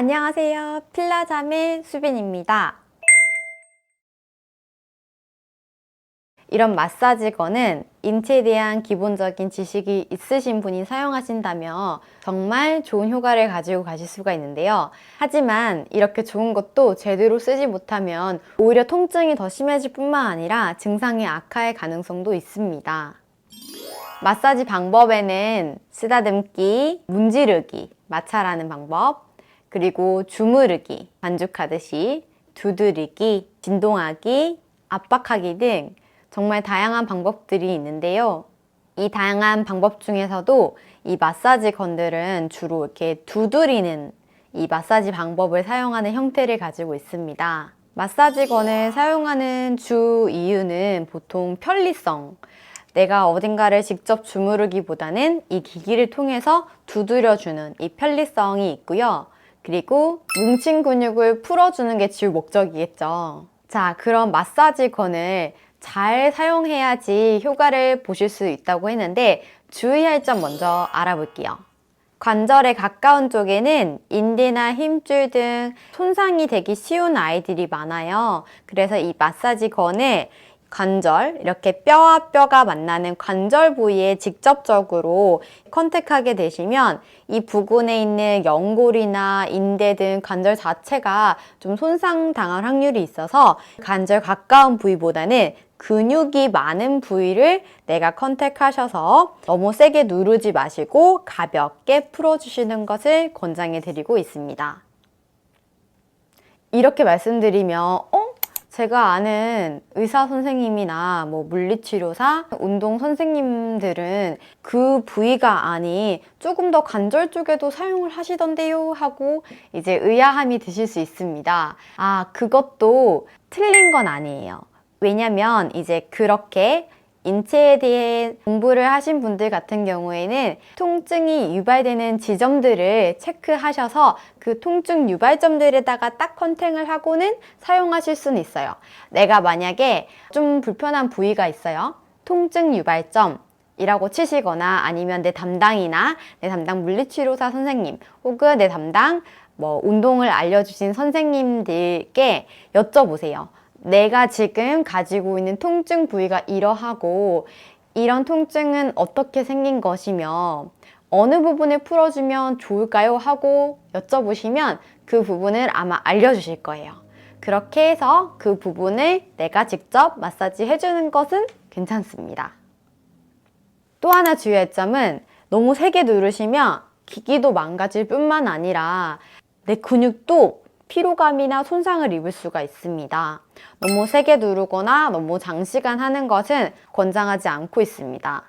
안녕하세요. 필라잠의 수빈입니다. 이런 마사지건은 인체에 대한 기본적인 지식이 있으신 분이 사용하신다면 정말 좋은 효과를 가지고 가실 수가 있는데요. 하지만 이렇게 좋은 것도 제대로 쓰지 못하면 오히려 통증이 더 심해질 뿐만 아니라 증상이 악화할 가능성도 있습니다. 마사지 방법에는 쓰다듬기, 문지르기, 마찰하는 방법, 그리고 주무르기, 반죽하듯이, 두드리기, 진동하기, 압박하기 등 정말 다양한 방법들이 있는데요. 이 다양한 방법 중에서도 이 마사지 건들은 주로 이렇게 두드리는 이 마사지 방법을 사용하는 형태를 가지고 있습니다. 마사지 건을 사용하는 주 이유는 보통 편리성, 내가 어딘가를 직접 주무르기보다는 이 기기를 통해서 두드려주는 이 편리성이 있고요. 그리고 뭉친 근육을 풀어주는 게주 목적이겠죠. 자, 그럼 마사지 건을 잘 사용해야지 효과를 보실 수 있다고 했는데 주의할 점 먼저 알아볼게요. 관절에 가까운 쪽에는 인대나 힘줄 등 손상이 되기 쉬운 아이들이 많아요. 그래서 이 마사지 건을 관절, 이렇게 뼈와 뼈가 만나는 관절 부위에 직접적으로 컨택하게 되시면 이 부근에 있는 연골이나 인대 등 관절 자체가 좀 손상당할 확률이 있어서 관절 가까운 부위보다는 근육이 많은 부위를 내가 컨택하셔서 너무 세게 누르지 마시고 가볍게 풀어주시는 것을 권장해 드리고 있습니다. 이렇게 말씀드리면, 어? 제가 아는 의사 선생님이나 뭐 물리치료사, 운동 선생님들은 그 부위가 아닌 조금 더 관절 쪽에도 사용을 하시던데요 하고 이제 의아함이 드실 수 있습니다. 아, 그것도 틀린 건 아니에요. 왜냐면 이제 그렇게 인체에 대해 공부를 하신 분들 같은 경우에는 통증이 유발되는 지점들을 체크하셔서 그 통증 유발점들에다가 딱 컨택을 하고는 사용하실 수는 있어요. 내가 만약에 좀 불편한 부위가 있어요. 통증 유발점, 이라고 치시거나 아니면 내 담당이나 내 담당 물리치료사 선생님 혹은 내 담당 뭐 운동을 알려주신 선생님들께 여쭤보세요. 내가 지금 가지고 있는 통증 부위가 이러하고 이런 통증은 어떻게 생긴 것이며 어느 부분을 풀어주면 좋을까요? 하고 여쭤보시면 그 부분을 아마 알려주실 거예요. 그렇게 해서 그 부분을 내가 직접 마사지 해주는 것은 괜찮습니다. 또 하나 주의할 점은 너무 세게 누르시면 기기도 망가질 뿐만 아니라 내 근육도 피로감이나 손상을 입을 수가 있습니다. 너무 세게 누르거나 너무 장시간 하는 것은 권장하지 않고 있습니다.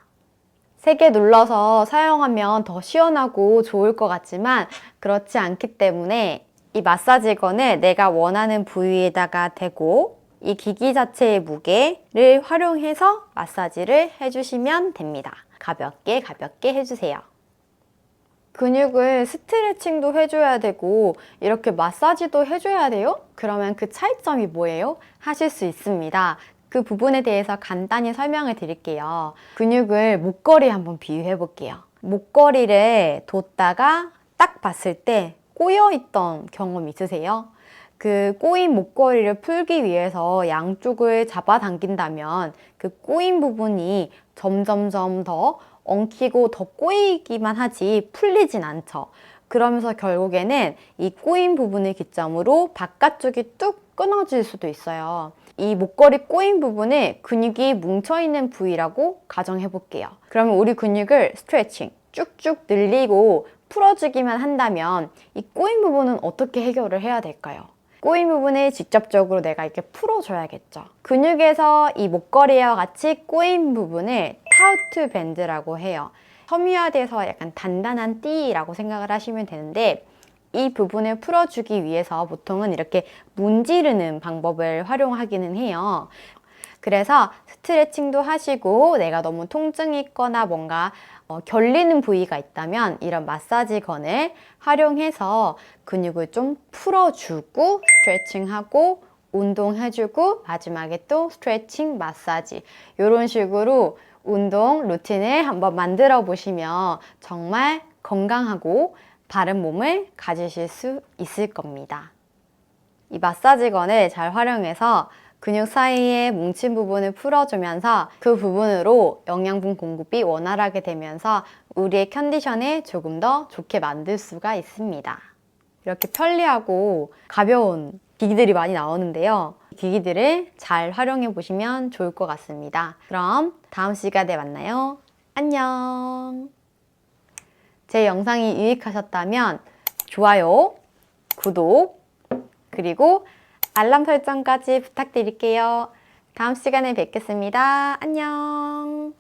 세게 눌러서 사용하면 더 시원하고 좋을 것 같지만 그렇지 않기 때문에 이 마사지건을 내가 원하는 부위에다가 대고 이 기기 자체의 무게를 활용해서 마사지를 해주시면 됩니다. 가볍게 가볍게 해주세요. 근육을 스트레칭도 해줘야 되고 이렇게 마사지도 해줘야 돼요? 그러면 그 차이점이 뭐예요? 하실 수 있습니다. 그 부분에 대해서 간단히 설명을 드릴게요. 근육을 목걸이 한번 비유해 볼게요. 목걸이를 뒀다가 딱 봤을 때 꼬여 있던 경험 있으세요? 그 꼬인 목걸이를 풀기 위해서 양쪽을 잡아당긴다면 그 꼬인 부분이 점점점 더 엉키고 더 꼬이기만 하지 풀리진 않죠. 그러면서 결국에는 이 꼬인 부분을 기점으로 바깥쪽이 뚝 끊어질 수도 있어요. 이 목걸이 꼬인 부분에 근육이 뭉쳐있는 부위라고 가정해 볼게요. 그러면 우리 근육을 스트레칭 쭉쭉 늘리고 풀어주기만 한다면 이 꼬인 부분은 어떻게 해결을 해야 될까요? 꼬인 부분을 직접적으로 내가 이렇게 풀어줘야겠죠. 근육에서 이 목걸이와 같이 꼬인 부분을 타우트 밴드라고 해요. 섬유화돼서 약간 단단한 띠라고 생각을 하시면 되는데 이 부분을 풀어주기 위해서 보통은 이렇게 문지르는 방법을 활용하기는 해요. 그래서 스트레칭도 하시고 내가 너무 통증이 있거나 뭔가 어, 결리는 부위가 있다면 이런 마사지건을 활용해서 근육을 좀 풀어주고 스트레칭하고 운동해주고 마지막에 또 스트레칭 마사지 이런 식으로 운동 루틴을 한번 만들어 보시면 정말 건강하고 바른 몸을 가지실 수 있을 겁니다. 이 마사지건을 잘 활용해서 근육 사이에 뭉친 부분을 풀어주면서 그 부분으로 영양분 공급이 원활하게 되면서 우리의 컨디션을 조금 더 좋게 만들 수가 있습니다. 이렇게 편리하고 가벼운 기기들이 많이 나오는데요. 기기들을 잘 활용해 보시면 좋을 것 같습니다. 그럼 다음 시간에 만나요. 안녕. 제 영상이 유익하셨다면 좋아요, 구독, 그리고 알람 설정까지 부탁드릴게요. 다음 시간에 뵙겠습니다. 안녕.